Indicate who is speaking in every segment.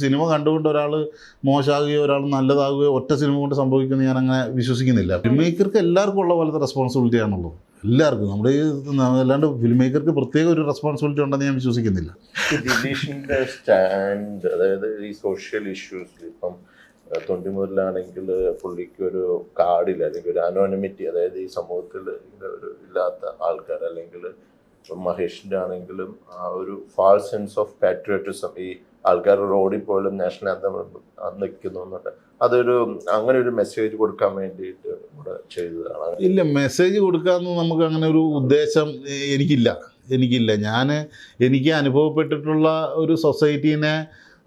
Speaker 1: Cinema കണ്ടുകൊണ്ട് ഒരാൾ മോശമാകുകയോ ഒരാൾ നല്ലതാകുകയോ ഒറ്റ സിനിമ കൊണ്ട് സംഭവിക്കുമെന്ന് ഞാൻ അങ്ങനെ വിശ്വസിക്കുന്നില്ല. ഫിലിം മേക്കർക്ക് എല്ലാവർക്കും ഉള്ള പോലത്തെ റെസ്പോൺസിബിലിറ്റി ആണുള്ളത്. എല്ലാവർക്കും. നമ്മുടെ ഈ അല്ലാണ്ട് ഫിലിം മേക്കർക്ക് പ്രത്യേക ഒരു റെസ്പോൺസിബിലിറ്റി ഉണ്ടെന്ന് ഞാൻ വിശ്വസിക്കുന്നില്ല.
Speaker 2: ഈ ദിലീഷിന്റെ സ്റ്റാൻഡ് അതായത് ഈ സോഷ്യൽ ഇഷ്യൂസിൽ ഇപ്പം തൊണ്ടി തൊണ്ടിമുതലാണെങ്കിൽ പുള്ളിക്ക് ഒരു കാർഡില്ല അല്ലെങ്കിൽ ഒരു അനോണിമിറ്റി അതായത് ഈ സമൂഹത്തിൽ ഒരു ഇല്ലാത്ത ആൾക്കാർ അല്ലെങ്കിൽ മഹേഷിന്റെ ആണെങ്കിലും ആ ഒരു ഫാൾ സെൻസ് ഓഫ് പാട്രിയോട്ടിസം ഈ ആൾക്കാർ റോഡിൽ പോലും നാഷണൽ ആന്തം നിൽക്കുന്നു എന്നുണ്ട് അതൊരു അങ്ങനെ ഒരു മെസ്സേജ് കൊടുക്കാൻ വേണ്ടിയിട്ട് ഇവിടെ ചെയ്തതാണ്.
Speaker 1: ഇല്ല മെസ്സേജ് കൊടുക്കാമെന്ന് നമുക്ക് അങ്ങനെ ഒരു ഉദ്ദേശം എനിക്കില്ല. എനിക്കില്ല. ഞാൻ എനിക്ക് അനുഭവപ്പെട്ടിട്ടുള്ള ഒരു സൊസൈറ്റീനെ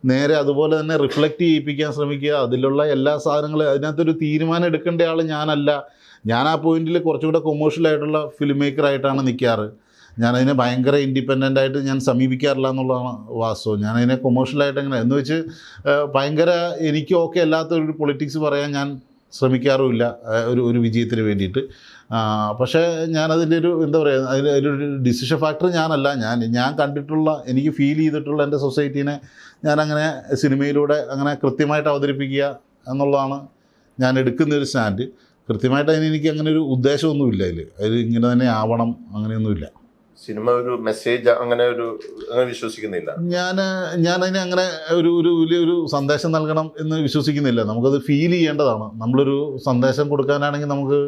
Speaker 1: നേരെ അതുപോലെ തന്നെ റിഫ്ലക്റ്റ് ചെയ്യിപ്പിക്കാൻ ശ്രമിക്കുക അതിലുള്ള എല്ലാ സാധനങ്ങളും അതിനകത്തൊരു തീരുമാനം എടുക്കേണ്ട ആൾ ഞാനല്ല. ഞാൻ ആ പോയിന്റിൽ കുറച്ചുകൂടെ കൊമേഴ്ഷ്യൽ ആയിട്ടുള്ള ഫിലിം മേക്കറായിട്ടാണ് നിൽക്കാറ് ഞാനതിനെ ഭയങ്കര ഇൻഡിപെൻഡന്റ് ആയിട്ട് ഞാൻ സമീപിക്കാറില്ല എന്നുള്ളതാണ് വാസ്തവം. ഞാനതിനെ കൊമേഴ്ഷ്യലായിട്ട് എങ്ങനെ എന്ന് വെച്ച് ഭയങ്കര എനിക്ക് ഓക്കെ അല്ലാത്തൊരു പൊളിറ്റിക്സ് പറയാൻ ഞാൻ ശ്രമിക്കാറുമില്ല ഒരു ഒരു വിജയത്തിന് വേണ്ടിയിട്ട്. പക്ഷേ ഞാനതിന്റെ ഒരു എന്താ പറയുക അതിൽ അതിലൊരു ഡിസിഷൻ ഫാക്ടർ ഞാനല്ല. ഞാൻ ഞാൻ കണ്ടിട്ടുള്ള എനിക്ക് ഫീൽ ചെയ്തിട്ടുള്ള എന്റെ സൊസൈറ്റീനെ ഞാനങ്ങനെ സിനിമയിലൂടെ അങ്ങനെ കൃത്യമായിട്ട് അവതരിപ്പിക്കുക എന്നുള്ളതാണ് ഞാൻ എടുക്കുന്ന ഒരു സ്റ്റാൻഡ് കൃത്യമായിട്ട് അതിന് എനിക്ക് അങ്ങനെ ഒരു ഉദ്ദേശമൊന്നുമില്ല അതിൽ അതിൽ ഇങ്ങനെ തന്നെ ആവണം അങ്ങനെയൊന്നുമില്ല.
Speaker 2: സിനിമ ഒരു മെസ്സേജ് അങ്ങനെ ഒരു അങ്ങനെ വിശ്വസിക്കുന്നില്ല.
Speaker 1: ഞാൻ ഞാൻ അതിനെ അങ്ങനെ ഒരു ഒരു വലിയൊരു സന്ദേശം നൽകണം എന്ന് വിശ്വസിക്കുന്നില്ല. നമുക്കത് ഫീൽ ചെയ്യേണ്ടതാണ്. നമ്മളൊരു സന്ദേശം കൊടുക്കാനാണെങ്കിൽ നമുക്ക്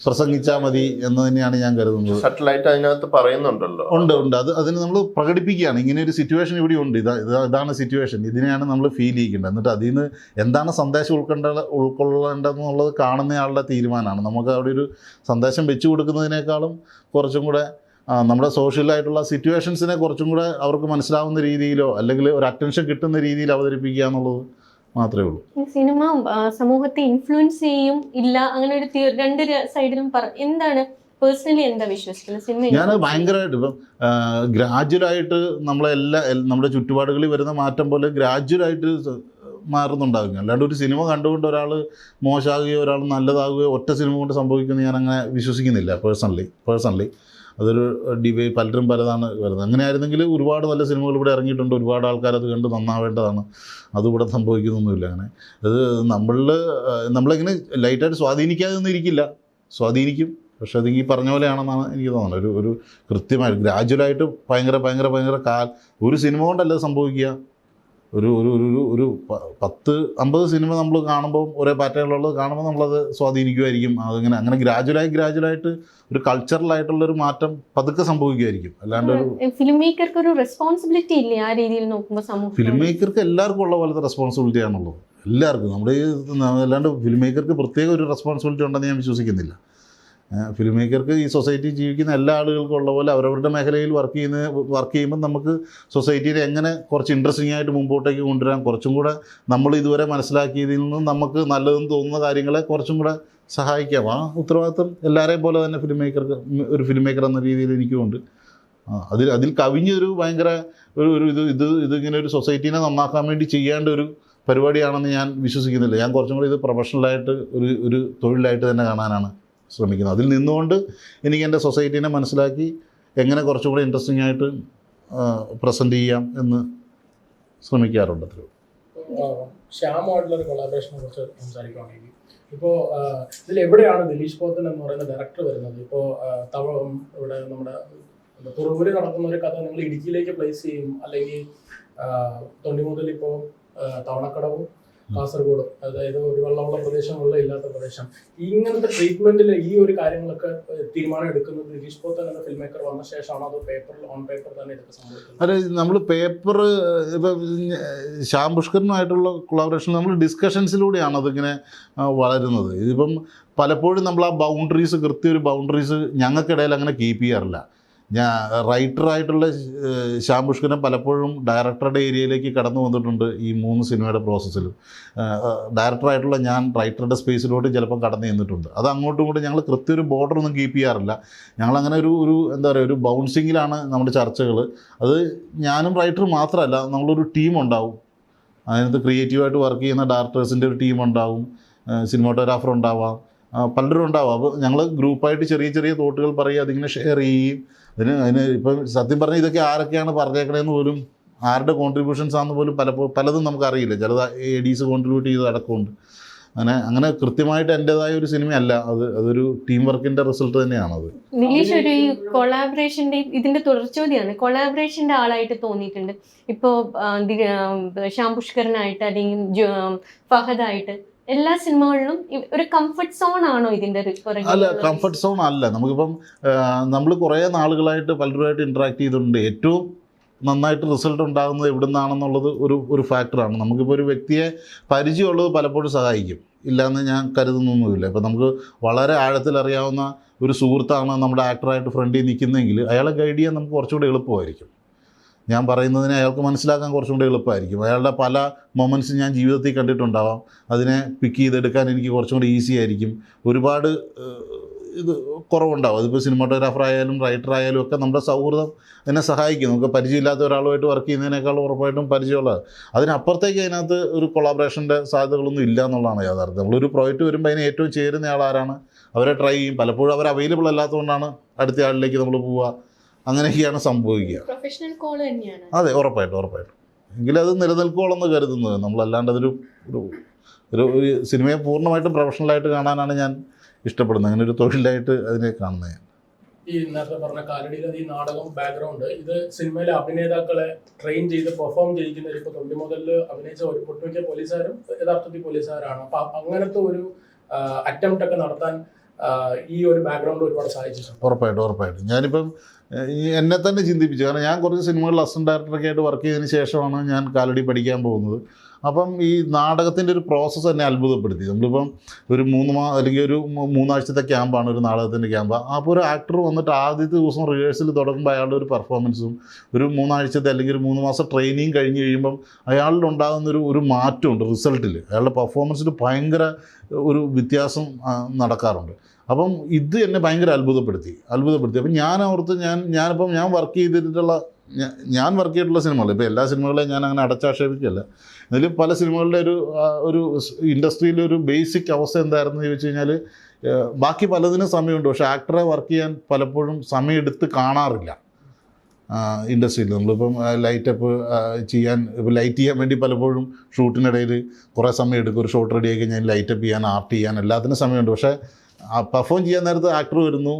Speaker 1: പ്രസംഗിച്ചാൽ മതി എന്ന് തന്നെയാണ് ഞാൻ കരുതുന്നത്.
Speaker 2: സട്ടിലായിട്ട് അതിനകത്ത് പറയുന്നുണ്ടല്ലോ.
Speaker 1: ഉണ്ട് ഉണ്ട്. അത് അതിന് നമ്മൾ പ്രകടിപ്പിക്കുകയാണ്. ഇങ്ങനെ ഒരു സിറ്റുവേഷൻ ഇവിടെ ഉണ്ട്. ഇതാ ഇതാ ഇതാണ് സിറ്റുവേഷൻ ഇതിനെയാണ് നമ്മൾ ഫീൽ ചെയ്യേണ്ടത് എന്നിട്ട് അതിൽ നിന്ന് എന്താണ് സന്ദേശം ഉൾക്കൊണ്ട ഉൾക്കൊള്ളേണ്ടതെന്നുള്ളത് കാണുന്നയാളുടെ തീരുമാനമാണ്. നമുക്ക് അവിടെ ഒരു സന്ദേശം വെച്ചു കൊടുക്കുന്നതിനേക്കാളും കുറച്ചും കൂടെ നമ്മുടെ സോഷ്യലായിട്ടുള്ള സിറ്റുവേഷൻസിനെ കുറച്ചും കൂടെ അവർക്ക് മനസ്സിലാവുന്ന രീതിയിലോ അല്ലെങ്കിൽ ഒരു അറ്റൻഷൻ കിട്ടുന്ന രീതിയിൽ അവതരിപ്പിക്കുക എന്നുള്ളത് മാത്രമേ ഉള്ളൂ.
Speaker 3: സിനിമ സമൂഹത്തെ ഇൻഫ്ലുവൻസ് ചെയ്യും ഇല്ല അങ്ങനെ ഒരു രണ്ട് സൈഡിലും എന്താണ്? പേഴ്സണലി എന്താ വിശ്വസിക്കുന്നത്? സിനിമ
Speaker 1: ഞാൻ ഭയങ്കരമായിട്ട് ഇപ്പം ഗ്രാജുവലായിട്ട് നമ്മളെ എല്ലാ നമ്മുടെ ചുറ്റുപാടുകളിൽ വരുന്ന മാറ്റം പോലെ ഗ്രാജുവലായിട്ട് മാറുന്നുണ്ടാകും. അല്ലാണ്ട് ഒരു സിനിമ കണ്ടുകൊണ്ട് ഒരാൾ മോശമാകുകയോ ഒരാൾ നല്ലതാകുകയോ ഒറ്റ സിനിമ കൊണ്ട് സംഭവിക്കുമെന്ന് ഞാൻ അങ്ങനെ വിശ്വസിക്കുന്നില്ല പേഴ്സണലി പേഴ്സണലി അതൊരു ഡിബേ പലരും പലതാണ് വരുന്നത്. അങ്ങനെ ആയിരുന്നെങ്കിൽ ഒരുപാട് നല്ല സിനിമകൾ ഇവിടെ ഇറങ്ങിയിട്ടുണ്ട്. ഒരുപാട് ആൾക്കാർ അത് കണ്ട് നന്നാവേണ്ടതാണ്. അതിവിടെ സംഭവിക്കുന്നൊന്നുമില്ല അങ്ങനെ. അത് നമ്മളിൽ നമ്മളിങ്ങനെ ലൈറ്റായിട്ട് സ്വാധീനിക്കാതെ ഒന്നും ഇരിക്കില്ല സ്വാധീനിക്കും. പക്ഷെ അത് ഈ പറഞ്ഞ പോലെയാണെന്നാണ് എനിക്ക് തോന്നുന്നത്. ഒരു ഒരു കൃത്യമായിട്ട് ഗ്രാജുവലായിട്ട് ഭയങ്കര ഭയങ്കര ഭയങ്കര കാൽ. ഒരു സിനിമ കൊണ്ടല്ല സംഭവിക്കുക. ഒരു ഒരു ഒരു ഒരു ഒരു പത്ത് അമ്പത് സിനിമ നമ്മൾ കാണുമ്പോൾ ഒരേ പാറ്റേണിലുള്ളത് കാണുമ്പോൾ നമ്മളത് സ്വാധീനിക്കുമായിരിക്കും അതിങ്ങനെ അങ്ങനെ ഗ്രാജുവലായി ഗ്രാജുവലായിട്ട് ഒരു കൾച്ചറലായിട്ടുള്ളൊരു മാറ്റം പതുക്കെ സംഭവിക്കുമായിരിക്കും അല്ലാണ്ട് ഒരു
Speaker 3: ഫിലിം മേക്കർക്ക് ഒരു റെസ്പോൺസിബിലിറ്റി ഇല്ലേ ആ രീതിയിൽ നോക്കുമ്പോൾ സമൂഹം
Speaker 1: ഫിലിം മേക്കർക്ക് എല്ലാവർക്കും ഉള്ള പോലത്തെ റെസ്പോൺസിബിലിറ്റി ആണുള്ളത്. എല്ലാവർക്കും. നമ്മുടെ ഈ അല്ലാണ്ട് ഫിലിം മേക്കർക്ക് പ്രത്യേക ഒരു റെസ്പോൺസിബിലിറ്റി ഉണ്ടെന്ന് ഞാൻ വിശ്വസിക്കുന്നില്ല. ഫിലിം മേക്കർക്ക് ഈ സൊസൈറ്റി ജീവിക്കുന്ന എല്ലാ ആളുകൾക്കും ഉള്ള പോലെ അവരവരുടെ മേഖലയിൽ വർക്ക് ചെയ്യുന്ന വർക്ക് ചെയ്യുമ്പോൾ നമുക്ക് സൊസൈറ്റിയിൽ എങ്ങനെ കുറച്ച് ഇൻട്രസ്റ്റിംഗ് ആയിട്ട് മുമ്പോട്ടേക്ക് കൊണ്ടുവരാൻ കുറച്ചും കൂടെ നമ്മൾ ഇതുവരെ മനസ്സിലാക്കിയതിൽ നിന്നും നമുക്ക് നല്ലതെന്ന് തോന്നുന്ന കാര്യങ്ങളെ കുറച്ചും കൂടെ സഹായിക്കാം. ആ ഉത്തരവാദിത്വം എല്ലാവരെയും പോലെ തന്നെ ഫിലിം മേക്കർക്ക് ഒരു ഫിലിം മേക്കർ എന്ന രീതിയിൽ എനിക്കുമുണ്ട് അതിൽ അതിൽ കവിഞ്ഞൊരു ഭയങ്കര ഒരു ഒരു ഇത് ഇത് ഇതിങ്ങനെ ഒരു സൊസൈറ്റീനെ നന്നാക്കാൻ വേണ്ടി ചെയ്യേണ്ട ഒരു പരിപാടിയാണെന്ന് ഞാൻ വിശ്വസിക്കുന്നില്ല. ഞാൻ കുറച്ചും കൂടി ഇത് പ്രൊഫഷണലായിട്ട് ഒരു ഒരു തൊഴിലായിട്ട് തന്നെ കാണാനാണ് ശ്രമിക്കുന്നത് അതിൽ നിന്നുകൊണ്ട് എനിക്ക് എന്റെ സൊസൈറ്റീനെ മനസ്സിലാക്കി എങ്ങനെ കുറച്ചും കൂടി ഇൻട്രസ്റ്റിംഗ് ആയിട്ട് പ്രസന്റ് ചെയ്യാം എന്ന് ശ്രമിക്കാറുണ്ട് അത്രയും
Speaker 4: ശ്യാമായിട്ടുള്ള ഒരു കൊളാബറേഷനെ കുറിച്ച് സംസാരിക്കുകയാണെങ്കിൽ ഇപ്പോൾ ഇതിൽ എവിടെയാണ് ദിലീഷ് പോത്തൻ എന്ന് പറയുന്ന ഡയറക്ടർ വരുന്നത്? ഇപ്പോൾ തവ ഇവിടെ നമ്മുടെ തുറവൂര് നടക്കുന്ന ഒരു കഥ നിങ്ങൾ ഇടുക്കിയിലേക്ക് പ്ലേസ് ചെയ്യും അല്ലെങ്കിൽ തൊണ്ടി മുതൽ ഇപ്പോൾ തവണക്കടവും കാസർഗോഡും അതായത് ഒരു വെള്ളമുള്ള പ്രദേശം വെള്ളം ഇല്ലാത്ത പ്രദേശം. ഇങ്ങനത്തെ ട്രീറ്റ്മെന്റിൽ ഈ ഒരു കാര്യങ്ങളൊക്കെ തീരുമാനം എടുക്കുന്നത് ദിലീഷ് പോത്തൻ എന്ന ഫിലിം മേക്കർ വന്ന ശേഷമാണ്? അതോ പേപ്പറിൽ ഓൺ പേപ്പർ തന്നെ ഇതൊക്കെ സംഭവിക്കുന്നത്?
Speaker 1: അല്ല നമ്മൾ പേപ്പർ ഇപ്പം ശ്യാം പുഷ്കറിനുമായിട്ടുള്ള കൊളാബറേഷൻ നമ്മൾ ഡിസ്കഷൻസിലൂടെയാണ് അതിങ്ങനെ വളരുന്നത്. ഇതിപ്പം പലപ്പോഴും നമ്മൾ ആ ബൗണ്ടറീസ് കൃത്യ ഒരു ബൗണ്ടറീസ് ഞങ്ങൾക്കിടയിൽ അങ്ങനെ കീപ്പ് ചെയ്യാറില്ല. ഞാൻ റൈറ്ററായിട്ടുള്ള ശ്യാം പുഷ്കരൻ പലപ്പോഴും ഡയറക്ടറുടെ ഏരിയയിലേക്ക് കടന്നു വന്നിട്ടുണ്ട് ഈ മൂന്ന് സിനിമയുടെ പ്രോസസ്സിൽ ഡയറക്ടറായിട്ടുള്ള ഞാൻ റൈറ്ററുടെ സ്പേസിലോട്ട് ചിലപ്പോൾ കടന്നു ചെന്നിട്ടുണ്ട്. അത് അങ്ങോട്ടും ഇങ്ങോട്ടും ഞങ്ങൾ കൃത്യ ഒരു ബോർഡർ ഒന്നും കീപ്പ് ചെയ്യാറില്ല. ഞങ്ങളങ്ങനെ ഒരു ഒരു എന്താ പറയുക ഒരു ബൗൺസിങ്ങിലാണ് നമ്മുടെ ചർച്ചകൾ അത് ഞാനും റൈറ്റർ മാത്രമല്ല നമ്മളൊരു ടീം ഉണ്ടാവും. അതിനകത്ത് ക്രിയേറ്റീവായിട്ട് വർക്ക് ചെയ്യുന്ന ഡയറക്ടേഴ്സിന്റെ ഒരു ടീം ഉണ്ടാവും. സിനിമാറ്റോഗ്രാഫർ ഉണ്ടാവാം. പലരും ഉണ്ടാവും. അപ്പോൾ ഞങ്ങൾ ഗ്രൂപ്പായിട്ട് ചെറിയ ചെറിയ തോട്ടുകൾ പറയുക അതിങ്ങനെ ഷെയർ ചെയ്യുകയും അതിന് അതിന് ഇപ്പം സത്യം പറഞ്ഞാൽ ഇതൊക്കെ ആരൊക്കെയാണ് പറഞ്ഞേക്കണേന്ന് പോലും ആരുടെ കോൺട്രിബ്യൂഷൻസ് ആണെന്ന് പോലും പലപ്പോൾ പലതും നമുക്കറിയില്ല. ചിലത് എ ഡീസ് കോൺട്രിബ്യൂട്ട് ചെയ്ത് അടക്കമുണ്ട് അങ്ങനെ അങ്ങനെ കൃത്യമായിട്ട് എന്റെതായ ഒരു സിനിമയല്ല. അത് അതൊരു ടീം വർക്കിന്റെ റിസൾട്ട് തന്നെയാണത്.
Speaker 3: നിലീഷ് ഒരു ഈ കൊളാബറേഷന്റെ ഇതിന്റെ തുടർച്ചോദ്യാണ് കൊളാബറേഷന്റെ ആളായിട്ട് തോന്നിയിട്ടുണ്ട്. ഇപ്പോ ആ, ദി- ആ, ശ്യാം പുഷ്കരനായിട്ട് അല്ലെങ്കിൽ ഫഹദായിട്ട് എല്ലാ സിനിമകളിലും ഒരു കംഫർട്ട് സോൺ ആണോ ഇതിന്റെ
Speaker 1: അല്ല കംഫർട്ട് സോൺ അല്ല. നമുക്കിപ്പം നമ്മൾ കുറേ നാളുകളായിട്ട് പലരുമായിട്ട് ഇന്ററാക്ട് ചെയ്തിട്ടുണ്ട്. ഏറ്റവും നന്നായിട്ട് റിസൾട്ട് ഉണ്ടാകുന്നത് എവിടെ നിന്നാണെന്നുള്ളത് ഒരു ഒരു ഫാക്ടറാണ് നമുക്കിപ്പോൾ ഒരു വ്യക്തിയെ പരിചയമുള്ളത് പലപ്പോഴും സഹായിക്കും. ഇല്ലയെന്ന് ഞാൻ കരുതുന്നൊന്നുമില്ല. ഇപ്പം നമുക്ക് വളരെ ആഴത്തിൽ അറിയാവുന്ന ഒരു സുഹൃത്താണ് നമ്മുടെ ആക്ടറായിട്ട് ഫ്രണ്ടിൽ നിൽക്കുന്നതെങ്കിൽ അയാളെ ഗൈഡ് ചെയ്യാൻ നമുക്ക് കുറച്ചുകൂടി എളുപ്പമായിരിക്കും. ഞാൻ പറയുന്നതിനെ അയാൾക്ക് മനസ്സിലാക്കാൻ കുറച്ചും കൂടി എളുപ്പമായിരിക്കും. അയാളുടെ പല മൊമെന്റ്സ് ഞാൻ ജീവിതത്തിൽ കണ്ടിട്ടുണ്ടാവാം. അതിനെ പിക്ക് ചെയ്തെടുക്കാൻ എനിക്ക് കുറച്ചും കൂടി ഈസി ആയിരിക്കും. ഒരുപാട് ഇത് കുറവുണ്ടാവും. അതിപ്പോൾ സിനിമാറ്റോഗ്രാഫർ ആയാലും റൈറ്റർ ആയാലും ഒക്കെ നമ്മുടെ സൗഹൃദം എന്നെ സഹായിക്കും. നമുക്ക് പരിചയമില്ലാത്ത ഒരാളുമായിട്ട് വർക്ക് ചെയ്യുന്നതിനേക്കാൾ ഉറപ്പായിട്ടും പരിചയമുള്ളത്. അതിനപ്പുറത്തേക്ക് അതിനകത്ത് ഒരു കൊളാബറേഷന്റെ സാധ്യതകളൊന്നും ഇല്ല എന്നുള്ളതാണ് യാഥാർത്ഥ്യം. നമ്മളൊരു പ്രോജക്റ്റ് വരുമ്പോൾ അതിന് ഏറ്റവും ചേരുന്ന ആളാരാണ്? അവരെ ട്രൈ ചെയ്യും. പലപ്പോഴും അവർ അവൈലബിൾ അല്ലാത്തതുകൊണ്ടാണ് അടുത്ത ആളിലേക്ക് നമ്മൾ പോവുക. അങ്ങനെയൊക്കെയാണ് സംഭവിക്കുക.
Speaker 3: പ്രൊഫഷണൽ കോൾ തന്നെയാണ്.
Speaker 1: അതെ ഉറപ്പായിട്ടും ഉറപ്പായിട്ടും. എങ്കിലും അത് നിലനിൽക്കുമെന്ന് കരുതുന്നത്. നമ്മളല്ലാണ്ട് അതൊരു ഒരു ഒരു ഒരു സിനിമയെ പൂർണമായിട്ടും പ്രൊഫഷണലായിട്ട് കാണാനാണ് ഞാൻ ഇഷ്ടപ്പെടുന്നത്. അങ്ങനെ ഒരു തൊഴിലായിട്ട് അതിനെ കാണുന്നത് ഞാൻ.
Speaker 4: ഈ നേരത്തെ പറഞ്ഞ കാലടിയിലെ ഈ നാടകം ബാക്ക്ഗ്രൗണ്ട് ഇത് സിനിമയിലെ അഭിനേതാക്കളെ ട്രെയിൻ ചെയ്ത് പെർഫോം ചെയ്യിക്കുന്ന ഇപ്പൊ തൊണ്ടി മുതൽ അഭിനയിച്ച ഒരു ഒട്ടുമിക്ക പോലീസുകാരും യഥാർത്ഥത്തിൽ പോലീസുകാരാണ്. അപ്പൊ അങ്ങനത്തെ ഒരു അറ്റംപ്റ്റ് ഒക്കെ നടത്താൻ ഈ ഒരു ബാക്ക്ഗ്രൗണ്ട് ഒരുപാട് സഹായിച്ചിട്ടുണ്ട്.
Speaker 1: ഉറപ്പായിട്ടും ഉറപ്പായിട്ടും. ഞാനിപ്പം എന്നെ തന്നെ ചിന്തിപ്പിച്ചു. കാരണം ഞാൻ കുറച്ച് സിനിമകളിൽ അസിസ്റ്റന്റ് ഡയറക്ടറൊക്കെ ആയിട്ട് വർക്ക് ചെയ്തതിന് ശേഷമാണ് ഞാൻ കാലടി പഠിക്കാൻ പോകുന്നത്. അപ്പം ഈ നാടകത്തിന്റെ ഒരു പ്രോസസ്സ് തന്നെ അത്ഭുതപ്പെടുത്തി. നമ്മളിപ്പം ഒരു മൂന്ന് മാ അല്ലെങ്കിൽ ഒരു മൂന്നാഴ്ചത്തെ ക്യാമ്പാണ് ഒരു നാടകത്തിന്റെ ക്യാമ്പ്. അപ്പോൾ ഒരു ആക്ടർ വന്നിട്ട് ആദ്യത്തെ ദിവസം റിഹേഴ്സൽ തുടങ്ങുമ്പോൾ അയാളുടെ ഒരു പെർഫോമൻസും ഒരു മൂന്നാഴ്ചത്തെ അല്ലെങ്കിൽ ഒരു മൂന്ന് മാസം ട്രെയിനിങ് കഴിഞ്ഞ് കഴിയുമ്പം അയാളിൽ ഉണ്ടാകുന്ന ഒരു മാറ്റമുണ്ട് റിസൾട്ടിൽ അയാളുടെ പെർഫോമൻസിൽ ഭയങ്കര ഒരു വ്യത്യാസം നടക്കാറുണ്ട്. അപ്പം ഇത് എന്നെ ഭയങ്കര അത്ഭുതപ്പെടുത്തി. അത്ഭുതപ്പെടുത്തി. അപ്പം ഞാൻ ഓർത്ത് ഞാൻ ഞാനിപ്പം ഞാൻ വർക്ക് ചെയ്തിട്ടുള്ള ഞാൻ വർക്ക് ചെയ്തിട്ടുള്ള സിനിമകൾ ഇപ്പോൾ എല്ലാ സിനിമകളെയും ഞാൻ അങ്ങനെ അടച്ചാക്ഷേപിക്കുകയല്ല. എന്നാലും പല സിനിമകളുടെ ഒരു ഒരു ഇൻഡസ്ട്രിയിലെ ഒരു ബേസിക് അവസ്ഥ എന്തായിരുന്നു ചോദിച്ചു കഴിഞ്ഞാൽ ബാക്കി പലതിനും സമയമുണ്ട്. പക്ഷേ ആക്ടറെ വർക്ക് ചെയ്യാൻ പലപ്പോഴും സമയമെടുത്ത് കാണാറില്ല. ഇൻഡസ്ട്രിയിൽ നമ്മളിപ്പം ലൈറ്റപ്പ് ചെയ്യാൻ ഇപ്പോൾ ലൈറ്റ് ചെയ്യാൻ വേണ്ടി പലപ്പോഴും ഷൂട്ടിനിടയിൽ കുറേ സമയം എടുക്കും. ഒരു ഷോട്ട് റെഡി ആയി കഴിഞ്ഞാൽ ലൈറ്റപ്പ് ചെയ്യാൻ ആർട്ട് ചെയ്യാൻ എല്ലാത്തിനും സമയമുണ്ട്. പക്ഷേ പെർഫോം ചെയ്യാൻ നേരത്ത് ആക്ടർ വരുന്നു.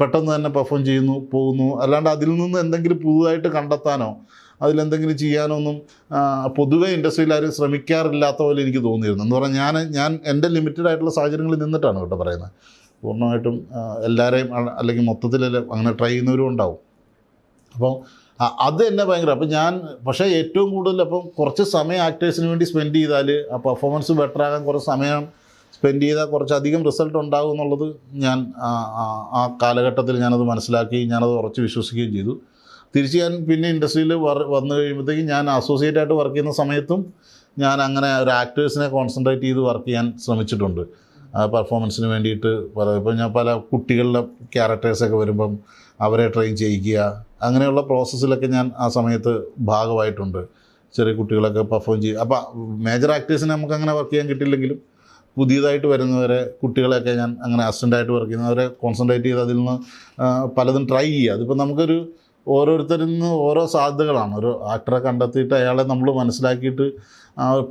Speaker 1: പെട്ടെന്ന് തന്നെ പെർഫോം ചെയ്യുന്നു പോകുന്നു. അല്ലാണ്ട് അതിൽ നിന്ന് എന്തെങ്കിലും പുതുതായിട്ട് കണ്ടെത്താനോ അതിലെന്തെങ്കിലും ചെയ്യാനോ ഒന്നും പൊതുവേ ഇൻഡസ്ട്രിയിൽ ആരും ശ്രമിക്കാറില്ലാത്ത പോലെ എനിക്ക് തോന്നിയിരുന്നു. എന്ന് പറഞ്ഞാൽ ഞാൻ ഞാൻ എന്റെ ലിമിറ്റഡ് ആയിട്ടുള്ള സാഹചര്യങ്ങളിൽ നിന്നിട്ടാണ് കേട്ടോ പറയുന്നത്. പൂർണമായിട്ടും എല്ലാവരെയും അല്ലെങ്കിൽ മൊത്തത്തിൽ അങ്ങനെ ട്രൈ ചെയ്യുന്നവരും ഉണ്ടാവും. അപ്പോൾ അത് എന്നെ ഭയങ്കര അപ്പം ഞാൻ പക്ഷേ ഏറ്റവും കൂടുതൽ അപ്പം കുറച്ച് സമയം ആക്ടേഴ്സിന് വേണ്ടി സ്പെൻഡ് ചെയ്താൽ ആ പെർഫോമൻസ് ബെറ്റർ ആകാൻ കുറച്ച് സമയം സ്പെൻഡ് ചെയ്താൽ കുറച്ചധികം റിസൾട്ട് ഉണ്ടാകും എന്നുള്ളത് ഞാൻ ആ- കാലഘട്ടത്തിൽ ഞാനത് മനസ്സിലാക്കി ഞാനത് ഉറച്ച് വിശ്വസിക്കുകയും ചെയ്തു. തിരിച്ച് ഞാൻ പിന്നെ ഇൻഡസ്ട്രിയിൽ വന്നു കഴിയുമ്പോഴത്തേക്കും ഞാൻ അസോസിയേറ്റ് ആയിട്ട് വർക്ക് ചെയ്യുന്ന സമയത്തും ഞാൻ അങ്ങനെ ഒരു ആക്ടേഴ്സിനെ കോൺസെൻട്രേറ്റ് ചെയ്ത് വർക്ക് ചെയ്യാൻ ശ്രമിച്ചിട്ടുണ്ട്. പെർഫോമൻസിന് വേണ്ടിയിട്ട് പല ഇപ്പോൾ ഞാൻ പല കുട്ടികളുടെ ക്യാരക്ടേഴ്സൊക്കെ വരുമ്പം അവരെ ട്രെയിൻ ചെയ്യിക്കുക അങ്ങനെയുള്ള പ്രോസസ്സിലൊക്കെ ഞാൻ ആ സമയത്ത് ഭാഗമായിട്ടുണ്ട്. ചെറിയ കുട്ടികളൊക്കെ പെർഫോം ചെയ്യുക അപ്പം മേജർ ആക്ടേഴ്സിനെ നമുക്ക് അങ്ങനെ വർക്ക് ചെയ്യാൻ കിട്ടില്ലെങ്കിലും പുതിയതായിട്ട് വരുന്നവരെ കുട്ടികളെയൊക്കെ ഞാൻ അങ്ങനെ അസിസ്റ്റന്റായിട്ട് വർക്ക് ചെയ്യുന്നവരെ കോൺസെൻട്രേറ്റ് ചെയ്ത് അതിൽ നിന്ന് പലതും ട്രൈ ചെയ്യുക. അതിപ്പോൾ നമുക്കൊരു ഓരോരുത്തരിൽ നിന്ന് ഓരോ സാധ്യതകളാണ്. ഒരു ആക്ടറെ കണ്ടെത്തിയിട്ട് അയാളെ നമ്മൾ മനസ്സിലാക്കിയിട്ട്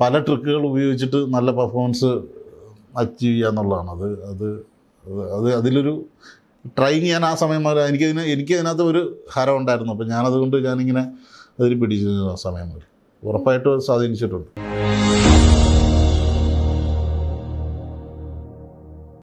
Speaker 1: പല ട്രിക്കുകൾ ഉപയോഗിച്ചിട്ട് നല്ല പെർഫോമൻസ് അച്ചീവ് ചെയ്യുക എന്നുള്ളതാണ്. അത് അത് അത് അത് അതിലൊരു ട്രൈ ചെയ്യാൻ ആ സമയം മുതൽ എനിക്കതിന് എനിക്കതിനകത്ത് ഒരു ഹരം ഉണ്ടായിരുന്നു. അപ്പോൾ ഞാനതുകൊണ്ട് ഞാനിങ്ങനെ അതിൽ പിടിച്ചു ആ സമയം മുതൽ ഉറപ്പായിട്ടും സ്വാധീനിച്ചിട്ടുണ്ട്.